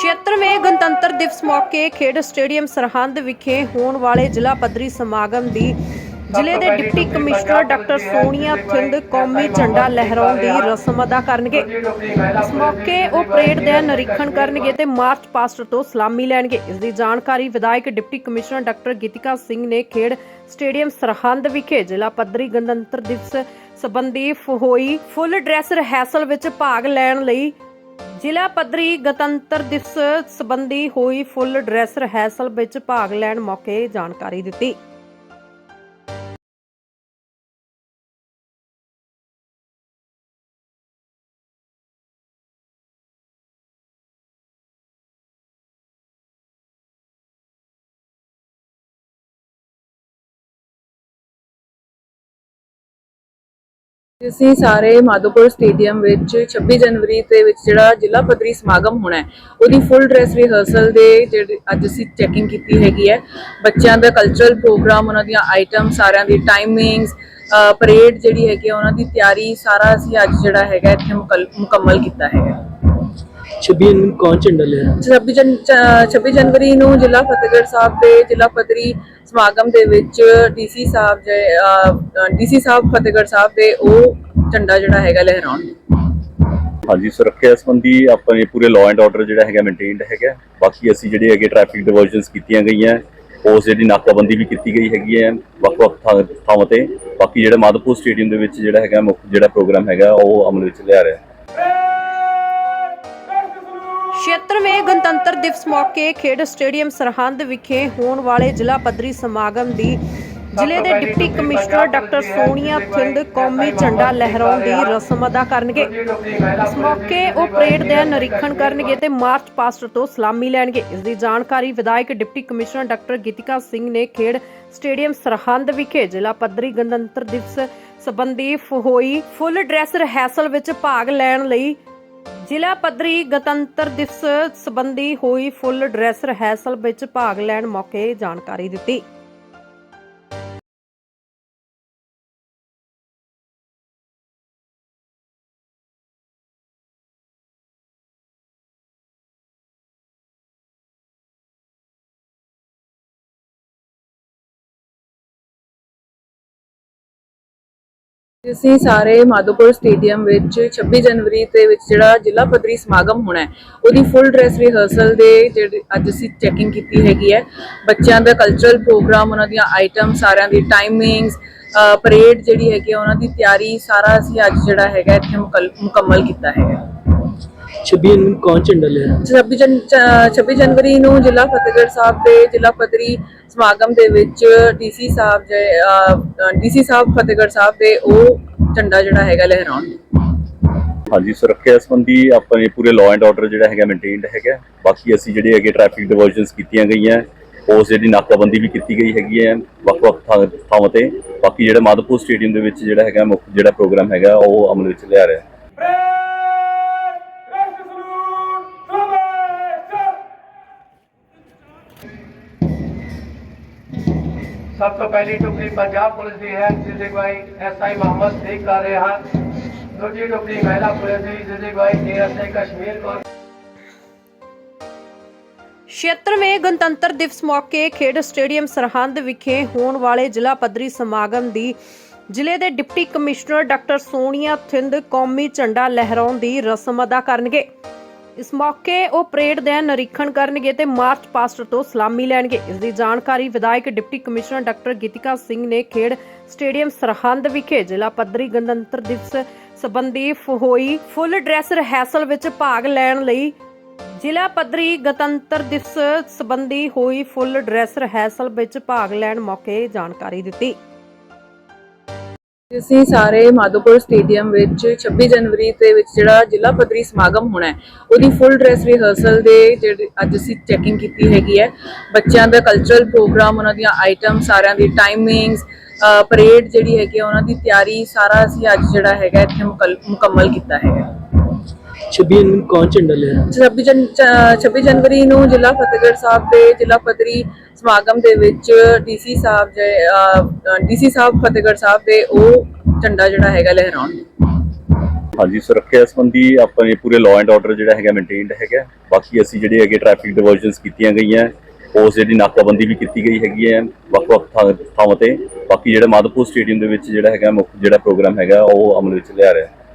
76ਵੇਂ ਗਣਤੰਤਰ ਦਿਵਸ ਮੌਕੇ ਖੇਡ ਸਟੇਡੀਅਮ ਸਰਹੰਦ ਵਿਖੇ ਹੋਣ ਵਾਲੇ ਜ਼ਿਲ੍ਹਾ ਪੱਧਰੀ ਸਮਾਗਮ ਦੀ ਜ਼ਿਲ੍ਹੇ ਦੇ deputy commissioner doctor Sonia Thind ਕੌਮੀ ਝੰਡਾ ਲਹਿਰਾਉਣ ਦੀ ਰਸਮ ਅਦਾ ਕਰਨਗੇ। ਇਸ ਮੌਕੇ ਉਹ ਪਰੇਡ ਦਾ ਨਿਰੀਖਣ ਕਰਨਗੇ ਤੇ ਮਾਰਚ ਪਾਸਟ ਤੋਂ ਸਲਾਮੀ ਲੈਣਗੇ। ਇਸ ਦੀ ਜਾਣਕਾਰੀ ਵਿਧਾਇਕ deputy commissioner doctor Geetika Singh ਨੇ ਖੇਡ ਸਟੇਡੀਅਮ ਸਰਹੰਦ ਵਿਖੇ ਜ਼ਿਲ੍ਹਾ ਪੱਧਰੀ ਗਣਤੰਤਰ ਦਿਵਸ ਸਬੰਧੀ ਹੋਈ ਫੁੱਲ ਡਰੈਸ ਰਿਹਰਸਲ ਵਿੱਚ ਭਾਗ ਲੈਣ ਲਈ ਜ਼ਿਲ੍ਹਾ ਪੱਧਰੀ ਗਣਤੰਤਰ ਦਿਵਸ ਸੰਬੰਧੀ ਹੋਈ ਫੁੱਲ ਡਰੈਸ ਰਿਹਰਸਲ ਵਿੱਚ ਭਾਗ ਲੈਣ ਮੌਕੇ ਜਾਣਕਾਰੀ ਦਿੱਤੀ। ਅਸੀਂ ਸਾਰੇ ਮਾਧੋਪੁਰ ਸਟੇਡੀਅਮ ਵਿੱਚ 26 ਜਨਵਰੀ ਦੇ ਵਿੱਚ ਜਿਹੜਾ ਜ਼ਿਲ੍ਹਾ ਪੱਧਰੀ ਸਮਾਗਮ ਹੋਣਾ ਹੈ ਉਹਦੀ ਫੁੱਲ ਡਰੈਸ ਰਿਹਰਸਲ ਦੇ ਜਿਹੜੇ ਅੱਜ ਅਸੀਂ ਚੈਕਿੰਗ ਕੀਤੀ ਹੈਗੀ ਹੈ। ਬੱਚਿਆਂ ਦਾ ਕਲਚਰਲ ਪ੍ਰੋਗਰਾਮ ਉਹਨਾਂ ਦੀਆਂ ਆਈਟਮ ਸਾਰਿਆਂ ਦੀ ਟਾਈਮਿੰਗਸ ਪਰੇਡ ਜਿਹੜੀ ਹੈਗੀ ਹੈ, ਉਹਨਾਂ ਦੀ ਤਿਆਰੀ ਸਾਰਾ ਅਸੀਂ ਅੱਜ ਜਿਹੜਾ ਹੈਗਾ ਇੱਥੇ ਮੁਕਲ- ਮੁਕੰਮਲ ਕੀਤਾ ਹੈਗਾ 26 ਨੂੰ ਕੌਣ ਝੰਡਾ ਲੈ ਰਿਹਾ? 26 ਜਨ ਚ- 26 ਜਨਵਰੀ ਨੂੰ ਜ਼ਿਲ੍ਹਾ ਫਤਿਹਗੜ੍ਹ ਸਾਹਿਬ ਦੇ ਜ਼ਿਲ੍ਹਾ ਪੱਧਰੀ ਸਮਾਗਮ ਦੇ ਵਿੱਚ ਡੀਸੀ ਸਾਹਿਬ ਡੀਸੀ ਸਾਹਿਬ ਫਤਿਹਗੜ੍ਹ ਸਾਹਿਬ ਦੇ ਉਹ ਝੰਡਾ ਜਿਹੜਾ ਹੈਗਾ ਲਹਿਰਾਉਣਗੇ। ਹਾਂਜੀ ਸੁਰੱਖਿਆ ਸੰਬੰਧੀ ਆਪਣੇ ਪੂਰੇ ਲਾਅ ਐਂਡ ਆਰਡਰ ਜਿਹੜਾ ਹੈਗਾ ਮੇਨਟੇਨਡ ਹੈਗਾ। ਬਾਕੀ ਅਸੀਂ ਜਿਹੜੇ ਹੈਗੇ ਟ੍ਰੈਫਿਕ ਡਿਵਰਜਨਸ ਕੀਤੀਆਂ ਗਈਆਂ ਉਸ ਜਿਹੜੀ ਨਾਕਾਬੰਦੀ ਵੀ ਕੀਤੀ ਗਈ ਹੈਗੀ ਹੈ ਵੱਖ-ਵੱਖ ਥਾਂ- ਥਾਵਾਂ ਤੇ। ਬਾਕੀ ਜਿਹੜਾ ਮਾਧੋਪੁਰ ਸਟੇਡੀਅਮ ਦੇ ਵਿੱਚ ਜਿਹੜਾ ਹੈਗਾ ਮੁੱਖ ਜਿਹੜਾ ਪ੍ਰੋਗਰਾਮ ਹੈਗਾ ਉਹ ਅਮਲ ਵਿੱਚ ਲਿਆ ਰਿਹਾ। 76ਵੇਂ ਗਣਤੰਤਰ ਦਿਵਸ ਮੌਕੇ ਖੇਡ ਸਟੇਡੀਅਮ ਸਰਹੰਦ ਵਿਖੇ ਹੋਣ ਵਾਲੇ ਜ਼ਿਲ੍ਹਾ ਪੱਧਰੀ ਸਮਾਗਮ ਦੀ ਜ਼ਿਲ੍ਹੇ ਦੇ deputy commissioner doctor Sonia Thind ਕੌਮੀ ਝੰਡਾ ਲਹਿਰਾਉਣ ਦੀ ਰਸਮ ਅਦਾ ਕਰਨਗੇ। ਇਸ ਮੌਕੇ ਉਹ ਪਰੇਡ ਦਾ ਨਿਰੀਖਣ ਕਰਨਗੇ ਤੇ ਮਾਰਚ ਪਾਸਟ ਤੋਂ ਸਲਾਮੀ ਲੈਣਗੇ। ਇਸ ਦੀ ਜਾਣਕਾਰੀ ਵਿਧਾਇਕ deputy commissioner doctor Geetika Singh ਨੇ ਖੇਡ ਸਟੇਡੀਅਮ ਸਰਹੰਦ ਵਿਖੇ ਜ਼ਿਲ੍ਹਾ ਪੱਧਰੀ ਗਣਤੰਤਰ ਦਿਵਸ ਸੰਬੰਧੀ ਹੋਈ ਫੁੱਲ ਡਰੈਸ ਰਿਹਰਸਲ ਵਿੱਚ ਭਾਗ ਲੈਣ ਲਈ ਜ਼ਿਲ੍ਹਾ ਪੱਧਰੀ ਗਣਤੰਤਰ ਦਿਵਸ ਸੰਬੰਧੀ ਹੋਈ ਫੁੱਲ ਡਰੈਸ ਰਿਹਰਸਲ ਵਿੱਚ ਭਾਗ ਲੈਣ ਮੌਕੇ ਜਾਣਕਾਰੀ ਦਿੱਤੀ। ਅਸੀਂ ਸਾਰੇ ਮਾਧੋਪੁਰ ਸਟੇਡੀਅਮ ਵਿੱਚ 26 ਜਨਵਰੀ ਦੇ ਵਿੱਚ ਜਿਹੜਾ ਜ਼ਿਲ੍ਹਾ ਪੱਧਰੀ ਸਮਾਗਮ ਹੋਣਾ ਹੈ ਉਹਦੀ ਫੁੱਲ ਡਰੈਸ ਰਿਹਰਸਲ ਦੇ ਜਿਹੜੇ ਅੱਜ ਅਸੀਂ ਚੈਕਿੰਗ ਕੀਤੀ ਹੈਗੀ ਹੈ। ਬੱਚਿਆਂ ਦਾ ਕਲਚਰਲ ਪ੍ਰੋਗਰਾਮ ਉਹਨਾਂ ਦੀਆਂ ਆਈਟਮ ਸਾਰਿਆਂ ਦੀ ਟਾਈਮਿੰਗਸ ਪਰੇਡ ਜਿਹੜੀ ਹੈਗੀ ਹੈ, ਉਹਨਾਂ ਦੀ ਤਿਆਰੀ ਸਾਰਾ ਅਸੀਂ ਅੱਜ ਜਿਹੜਾ ਹੈਗਾ ਇੱਥੇ ਮੁਕਲ- ਮੁਕੰਮਲ ਕੀਤਾ ਹੈਗਾ 26 ਨੂੰ ਕੌਣ ਝੰਡਾ ਲੈ ਰਿਹਾ? 26 ਜਨ ਚ- 26 ਜਨਵਰੀ ਨੂੰ ਜ਼ਿਲ੍ਹਾ ਫਤਿਹਗੜ੍ਹ ਸਾਹਿਬ ਦੇ ਜ਼ਿਲ੍ਹਾ ਪੱਧਰੀ ਸਮਾਗਮ ਦੇ ਵਿੱਚ ਡੀਸੀ ਸਾਹਿਬ ਡੀਸੀ ਸਾਹਿਬ ਫਤਿਹਗੜ੍ਹ ਸਾਹਿਬ ਦੇ ਉਹ ਝੰਡਾ ਜਿਹੜਾ ਹੈਗਾ ਲਹਿਰਾਉਣਗੇ ਹਾਂਜੀ ਸੁਰੱਖਿਆ ਸੰਬੰਧੀ ਆਪਣੇ ਪੂਰੇ ਲਾਅ ਐਂਡ ਆਰਡਰ ਜਿਹੜਾ ਹੈਗਾ ਮੇਨਟੇਨਡ ਹੈਗਾ। ਬਾਕੀ ਅਸੀਂ ਜਿਹੜੇ ਹੈਗੇ ਟ੍ਰੈਫਿਕ ਡਿਵਰਜਨਸ ਕੀਤੀਆਂ ਗਈਆਂ ਉਸ ਜਿਹੜੀ ਨਾਕਾਬੰਦੀ ਵੀ ਕੀਤੀ ਗਈ ਹੈਗੀ ਹੈ ਵੱਖ-ਵੱਖ ਥਾਵਾਂ ਤੇ। ਬਾਕੀ ਜਿਹੜਾ ਮਾਧੋਪੁਰ ਸਟੇਡੀਅਮ ਦੇ ਵਿੱਚ ਜਿਹੜਾ ਹੈਗਾ ਮੁੱਖ ਜਿਹੜਾ ਪ੍ਰੋਗਰਾਮ ਹੈਗਾ ਉਹ ਅਮਲ ਵਿੱਚ ਲਿਆ ਰਿਹਾ। ਸਭ ਤੋਂ ਪਹਿਲੀ ਟੁਕੜੀ ਪੰਜਾਬ ਪੁਲਿਸ ਦੀ ਹੈ ਜਿਸ ਦੀ ਅਗਵਾਈ ਐਸਆਈ ਮੁਹੰਮਦ ਸਦੀਕ ਕਰ ਰਹੇ ਹਨ ਦੂਜੀ ਟੁਕੜੀ ਮਹਿਲਾ ਪੁਲਿਸ ਦੀ ਜਿਸ ਦੀ ਅਗਵਾਈ ਏਐਸਆਈ ਕਸ਼ਮੀਰ ਕੌਰ 76ਵੇਂ ਗਣਤੰਤਰ ਦਿਵਸ ਮੌਕੇ ਖੇਡ ਸਟੇਡੀਅਮ ਸਰਹੰਦ ਵਿਖੇ ਹੋਣ ਵਾਲੇ ਜ਼ਿਲ੍ਹਾ ਪੱਧਰੀ ਸਮਾਗਮ ਦੀ ਜ਼ਿਲ੍ਹੇ ਦੇ deputy commissioner doctor Sonia Thind ਕੌਮੀ ਝੰਡਾ ਲਹਿਰਾਉਣ ਦੀ ਰਸਮ ਅਦਾ ਕਰਨਗੇ। ਇਸ ਮੌਕੇ ਉਹ ਪਰੇਡ ਦਾ ਨਿਰੀਖਣ ਕਰਨਗੇ ਤੇ ਮਾਰਚ ਪਾਸਟ ਤੋਂ ਸਲਾਮੀ ਲੈਣਗੇ। ਇਸ ਦੀ ਜਾਣਕਾਰੀ ਵਿਧਾਇਕ deputy commissioner doctor Geetika Singh ਨੇ ਖੇਡ ਸਟੇਡੀਅਮ ਸਰਹੰਦ ਵਿਖੇ ਜ਼ਿਲ੍ਹਾ ਪੱਧਰੀ ਗਣਤੰਤਰ ਦਿਵਸ ਸਬੰਧੀ ਹੋਈ ਫੁੱਲ ਡਰੈਸ ਰਿਹਰਸਲ ਵਿੱਚ ਭਾਗ ਲੈਣ ਲਈ ਜ਼ਿਲ੍ਹਾ ਪੱਧਰੀ ਗਣਤੰਤਰ ਦਿਵਸ ਸਬੰਧੀ ਹੋਈ ਫੁੱਲ ਡਰੈਸ ਰਿਹਰਸਲ ਵਿੱਚ ਭਾਗ ਲੈਣ ਮੌਕੇ ਜਾਣਕਾਰੀ ਦਿੱਤੀ। ਅਸੀਂ ਸਾਰੇ ਮਾਧੋਪੁਰ ਸਟੇਡੀਅਮ ਵਿੱਚ 26 ਜਨਵਰੀ ਦੇ ਵਿੱਚ ਜਿਹੜਾ ਜ਼ਿਲ੍ਹਾ ਪੱਧਰੀ ਸਮਾਗਮ ਹੋਣਾ ਹੈ ਉਹਦੀ ਫੁੱਲ ਡਰੈਸ ਰਿਹਰਸਲ ਦੇ ਜਿਹੜੇ ਅੱਜ ਅਸੀਂ ਚੈਕਿੰਗ ਕੀਤੀ ਹੈਗੀ ਹੈ। ਬੱਚਿਆਂ ਦਾ ਕਲਚਰਲ ਪ੍ਰੋਗਰਾਮ ਉਹਨਾਂ ਦੀਆਂ ਆਈਟਮ ਸਾਰਿਆਂ ਦੀ ਟਾਈਮਿੰਗਸ ਪਰੇਡ ਜਿਹੜੀ ਹੈਗੀ ਹੈ, ਉਹਨਾਂ ਦੀ ਤਿਆਰੀ ਸਾਰਾ ਅਸੀਂ ਅੱਜ ਜਿਹੜਾ ਹੈਗਾ ਇੱਥੇ ਮੁਕਲ- ਮੁਕੰਮਲ ਕੀਤਾ ਹੈਗਾ 26 ਨੂੰ ਕੌਣ ਝੰਡਾ ਲੈ ਰਿਹਾ? 26 ਜਨ ਚ- 26 ਜਨਵਰੀ ਨੂੰ ਜ਼ਿਲ੍ਹਾ ਫਤਿਹਗੜ੍ਹ ਸਾਹਿਬ ਦੇ ਜ਼ਿਲ੍ਹਾ ਪੱਧਰੀ ਸਮਾਗਮ ਦੇ ਵਿੱਚ ਡੀਸੀ ਸਾਹਿਬ ਡੀਸੀ ਸਾਹਿਬ ਫਤਿਹਗੜ੍ਹ ਸਾਹਿਬ ਦੇ ਉਹ ਝੰਡਾ ਜਿਹੜਾ ਹੈਗਾ ਲਹਿਰਾਉਣਗੇ। ਹਾਂਜੀ ਸੁਰੱਖਿਆ ਸੰਬੰਧੀ ਆਪਣੇ ਪੂਰੇ ਲਾਅ ਐਂਡ ਆਰਡਰ ਜਿਹੜਾ ਹੈਗਾ ਮੇਨਟੇਨਡ ਹੈਗਾ। ਬਾਕੀ ਅਸੀਂ ਜਿਹੜੇ ਹੈਗੇ ਟ੍ਰੈਫਿਕ ਡਿਵਰਜਨਸ ਕੀਤੀਆਂ ਗਈਆਂ ਉਸ ਜਿਹੜੀ ਨਾਕਾਬੰਦੀ ਵੀ ਕੀਤੀ ਗਈ ਹੈਗੀ ਹੈ ਵੱਖ-ਵੱਖ ਥਾਂ- ਥਾਵਾਂ ਤੇ। ਬਾਕੀ ਜਿਹੜਾ ਮਾਧੋਪੁਰ ਸਟੇਡੀਅਮ ਦੇ ਵਿੱਚ ਜਿਹੜਾ ਹੈਗਾ ਮੁੱਖ ਜਿਹੜਾ ਪ੍ਰੋਗਰਾਮ ਹੈਗਾ ਉਹ ਅਮਲ ਵਿੱਚ ਲਿਆ ਰਿਹਾ।